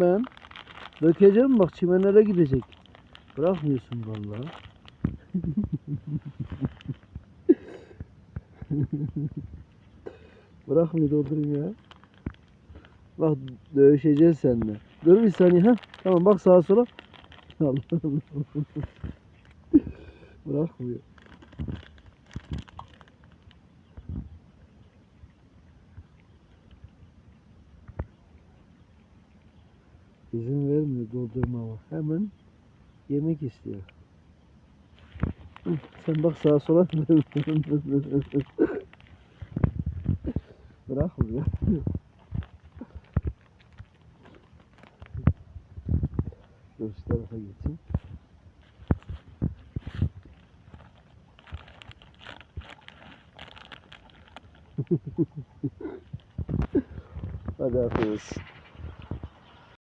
Ben dökeceğim bak çimenlere gidecek. Bırakmıyorsun vallahi. Bırakmıyor doldurayım ya. Bak dövüşeceğiz seninle. Dur bir saniye ha. Tamam bak sağa sola. Allah Allah. Bırakmıyor. İzin vermiyor doldurmama. Hemen yemek istiyor. Sen bak sağa sola. Bırakmıyor. Dur şu tarafa geçeyim. Hadi afiyet olsun.